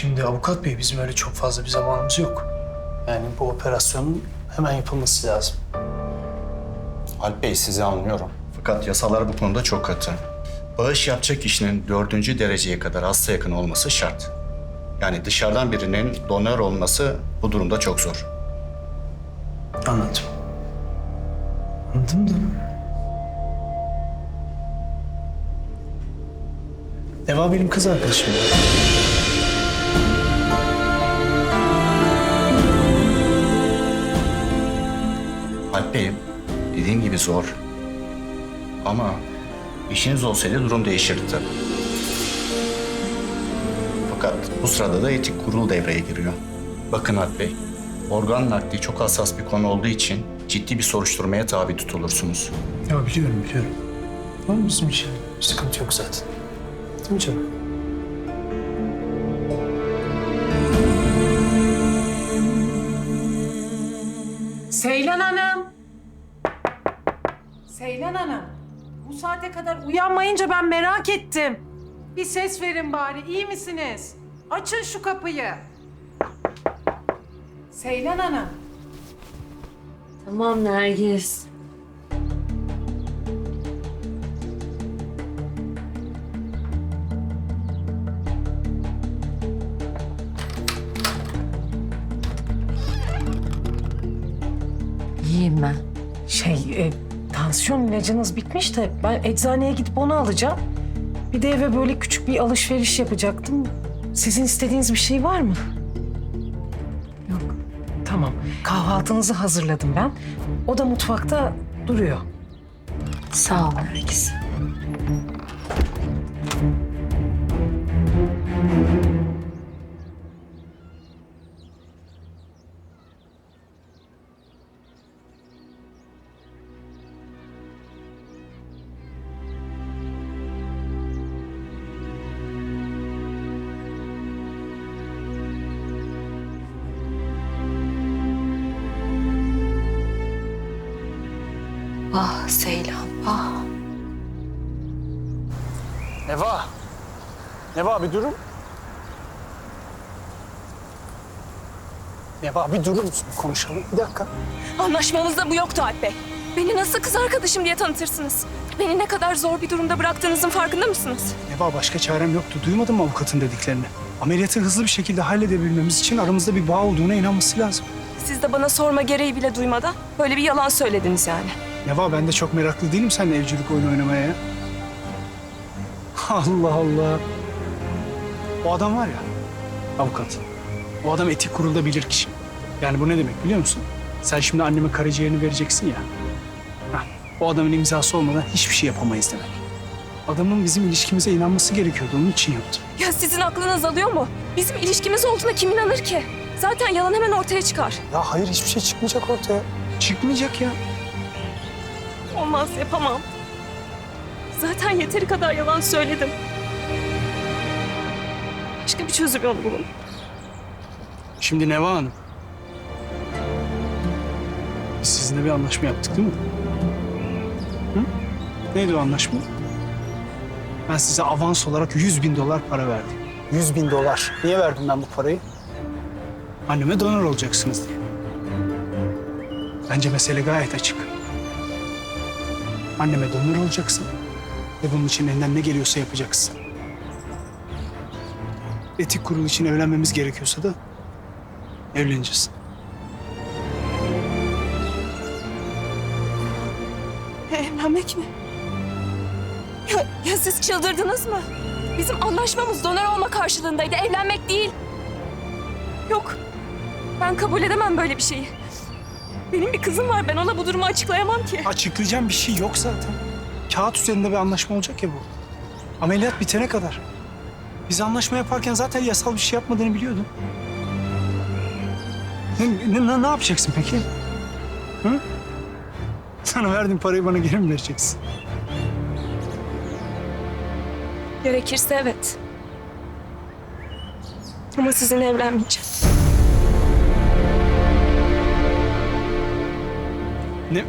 Şimdi avukat bey bizim öyle çok fazla bir zamanımız yok. Yani bu operasyonun hemen yapılması lazım. Alp Bey sizi anlıyorum. Fakat yasalar bu konuda çok katı. Bağış yapacak kişinin dördüncü dereceye kadar hasta yakın olması şart. Yani dışarıdan birinin donör olması bu durumda çok zor. Anladım. Anladım da. Eva benim kız arkadaşım. Alp Bey, dediğim gibi zor. Ama işiniz olsaydı durum değişirdi tabii. Fakat bu sırada da etik kurul devreye giriyor. Bakın Alp Bey, organ nakli çok hassas bir konu olduğu için ciddi bir soruşturmaya tabi tutulursunuz. Ya biliyorum biliyorum. Bizim için bir sıkıntı yok zaten. Değil mi canım? Seylan Hanım. Bu saate kadar uyanmayınca ben merak ettim. Bir ses verin bari. iyi misiniz? Açın şu kapıyı. Seylan Hanım. Tamam Nergis. İyiyim ben. Şey, e, tansiyon ilacınız bitmiş de ben eczaneye gidip onu alacağım. Bir de eve böyle küçük bir alışveriş yapacaktım. Sizin istediğiniz bir şey var mı? Yok. Tamam. Kahvaltınızı hazırladım ben. O da mutfakta duruyor. Sağ ol Nergis. Ah Seylan, ah. Eva. Eva bir durun. Eva bir durur musun? Konuşalım. Bir dakika. Anlaşmamızda bu yoktu Alp Bey. Beni nasıl kız arkadaşım diye tanıtırsınız? Beni ne kadar zor bir durumda bıraktığınızın farkında mısınız? Eva başka çarem yoktu. Duymadın mı avukatın dediklerini? Ameliyatı hızlı bir şekilde halledebilmemiz için aramızda bir bağ olduğuna inanması lazım. Siz de bana sorma gereği bile duymadan böyle bir yalan söylediniz yani. Eva ben de çok meraklı değilim seninle evcilik oyunu oynamaya ya. Allah Allah. O adam var ya, avukat. O adam etik kurulda bilir kişi. Yani bu ne demek biliyor musun? Sen şimdi anneme karaciğerini vereceksin ya. Hah, o adamın imzası olmadan hiçbir şey yapamayız demek. Adamın bizim ilişkimize inanması gerekiyordu. Onun için yaptım. Ya sizin aklınız alıyor mu? Bizim ilişkimiz olduğuna kim inanır ki? Zaten yalan hemen ortaya çıkar. Ya hayır hiçbir şey çıkmayacak ortaya. Çıkmayacak ya. Olmaz yapamam. Zaten yeteri kadar yalan söyledim. Başka bir çözüm yolu bulun. Şimdi Neva Hanım. Biz sizinle bir anlaşma yaptık değil mi? Hı? Neydi o anlaşma? Ben size avans olarak 100 bin dolar para verdim. 100 bin dolar. Niye verdim ben bu parayı? Anneme donör olacaksınız diye. Bence mesele gayet açık. Anneme donör olacaksın. Ve bunun için elinden ne geliyorsa yapacaksın. Etik kurul için evlenmemiz gerekiyorsa da evleneceğiz. Evlenmek mi? Ya, ya siz çıldırdınız mı? Bizim anlaşmamız donör olma karşılığındaydı, evlenmek değil. Yok, ben kabul edemem böyle bir şeyi. Benim bir kızım var, ben ona bu durumu açıklayamam ki. Açıklayacağım bir şey yok zaten. Kağıt üzerinde bir anlaşma olacak ya bu. Ameliyat bitene kadar. Biz anlaşma yaparken zaten yasal bir şey yapmadığını biliyordum. Ne, ne, ne yapacaksın peki? Hı? Sana verdiğim parayı bana geri mi vereceksin? Gerekirse evet. Ama sizinle evlenmeyeceğim. Ne?